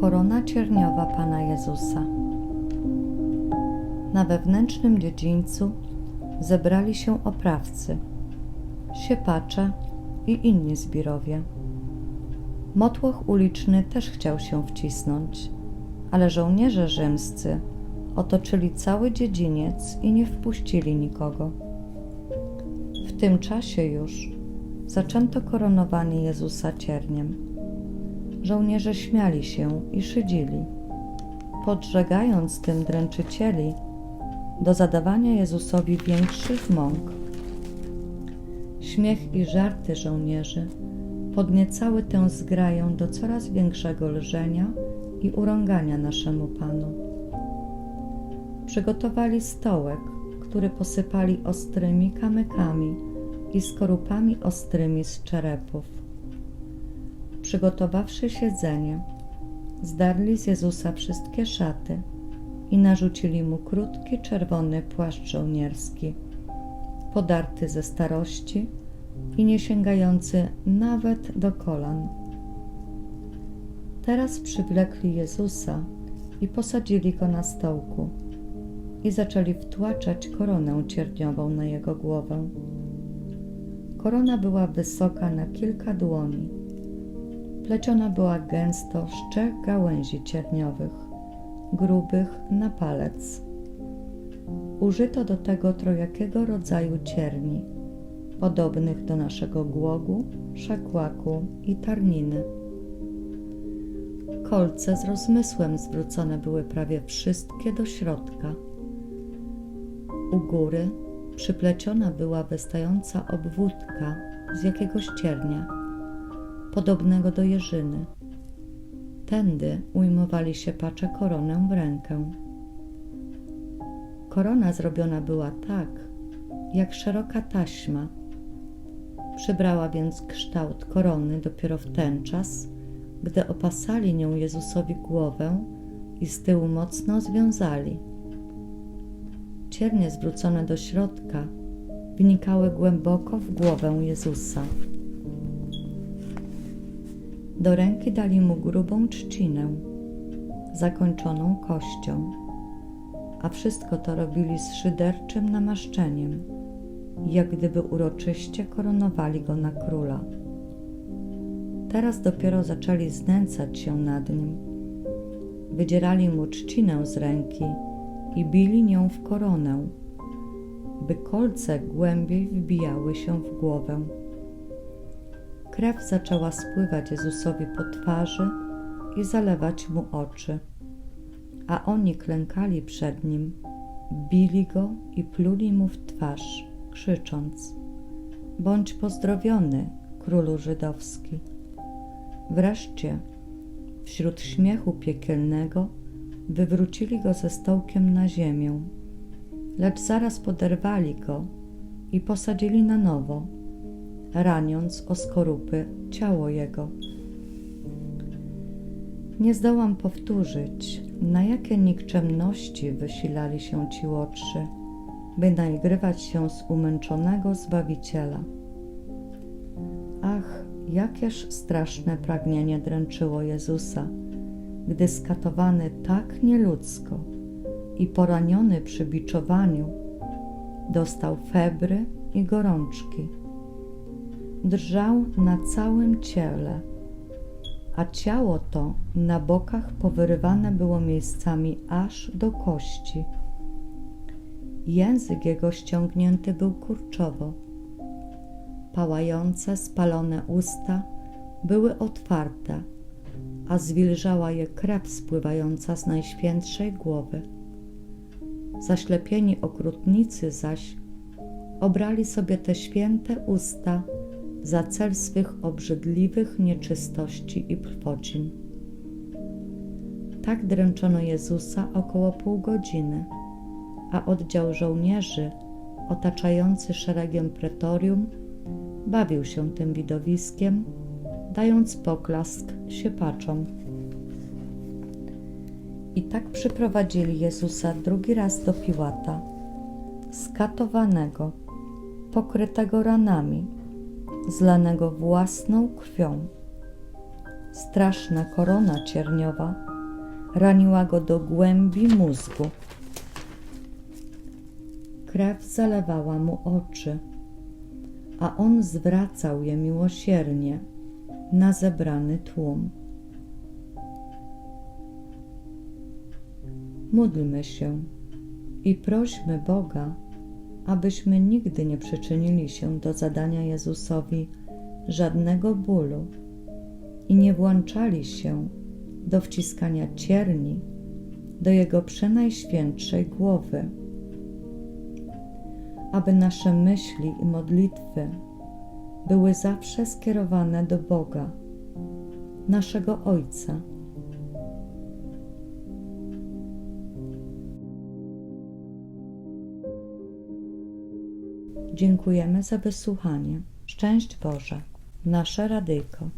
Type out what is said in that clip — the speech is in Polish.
Korona cierniowa Pana Jezusa. Na wewnętrznym dziedzińcu zebrali się oprawcy, siepacze i inni zbirowie. Motłoch uliczny też chciał się wcisnąć, ale żołnierze rzymscy otoczyli cały dziedziniec i nie wpuścili nikogo. W tym czasie już zaczęto koronowanie Jezusa cierniem. Żołnierze śmiali się i szydzili, podżegając tym dręczycieli do zadawania Jezusowi większych mąk. Śmiech i żarty żołnierzy podniecały tę zgraję do coraz większego lżenia i urągania naszemu Panu. Przygotowali stołek, który posypali ostrymi kamykami i skorupami ostrymi z czerepów. Przygotowawszy siedzenie, zdarli z Jezusa wszystkie szaty i narzucili mu krótki czerwony płaszcz żołnierski, podarty ze starości i nie sięgający nawet do kolan. Teraz przywlekli Jezusa i posadzili go na stołku i zaczęli wtłaczać koronę cierniową na jego głowę. Korona była wysoka na kilka dłoni. Pleciona była gęsto z trzech gałęzi cierniowych, grubych na palec. Użyto do tego trojakiego rodzaju cierni, podobnych do naszego głogu, szakłaku i tarniny. Kolce z rozmysłem zwrócone były prawie wszystkie do środka. U góry przypleciona była wystająca obwódka z jakiegoś ciernia, podobnego do jeżyny. Tędy ujmowali się pacze koronę w rękę. Korona zrobiona była tak, jak szeroka taśma. Przybrała więc kształt korony dopiero w ten czas, gdy opasali nią Jezusowi głowę i z tyłu mocno związali. Ciernie zwrócone do środka wnikały głęboko w głowę Jezusa. Do ręki dali mu grubą trzcinę, zakończoną kością, a wszystko to robili z szyderczym namaszczeniem, jak gdyby uroczyście koronowali go na króla. Teraz dopiero zaczęli znęcać się nad nim. Wydzierali mu trzcinę z ręki i bili nią w koronę, by kolce głębiej wbijały się w głowę. Krew zaczęła spływać Jezusowi po twarzy i zalewać mu oczy, a oni klękali przed nim, bili go i pluli mu w twarz, krzycząc: Bądź pozdrowiony, królu żydowski. Wreszcie, wśród śmiechu piekielnego, wywrócili go ze stołkiem na ziemię, lecz zaraz poderwali go i posadzili na nowo, raniąc o skorupy ciało jego. Nie zdołam powtórzyć, na jakie nikczemności wysilali się ci łotrzy, by naigrywać się z umęczonego Zbawiciela. Ach, jakież straszne pragnienie dręczyło Jezusa, gdy skatowany tak nieludzko i poraniony przy biczowaniu, dostał febry i gorączki. Drżał na całym ciele, a ciało to na bokach powyrywane było miejscami aż do kości. Język jego ściągnięty był kurczowo. Pałające, spalone usta były otwarte, a zwilżała je krew spływająca z najświętszej głowy. Zaślepieni okrutnicy zaś obrali sobie te święte usta za cel swych obrzydliwych nieczystości i prwocin. Tak dręczono Jezusa około pół godziny, a oddział żołnierzy otaczający szeregiem pretorium bawił się tym widowiskiem, dając poklask siepaczom. I tak przyprowadzili Jezusa drugi raz do Piłata, skatowanego, pokrytego ranami, zlanego własną krwią. Straszna korona cierniowa raniła go do głębi mózgu. Krew zalewała mu oczy, a on zwracał je miłosiernie na zebrany tłum. Módlmy się i prośmy Boga, abyśmy nigdy nie przyczynili się do zadania Jezusowi żadnego bólu i nie włączali się do wciskania cierni do Jego przenajświętszej głowy, aby nasze myśli i modlitwy były zawsze skierowane do Boga, naszego Ojca. Dziękujemy za wysłuchanie. Szczęść Boże, nasze radyjko.